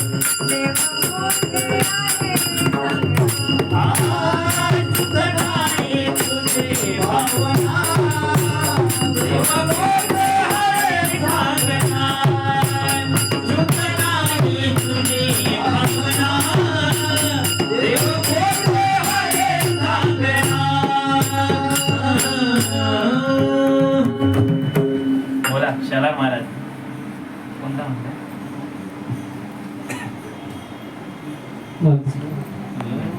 बोला शाला महाराज. कोणता म्हणताय? Like.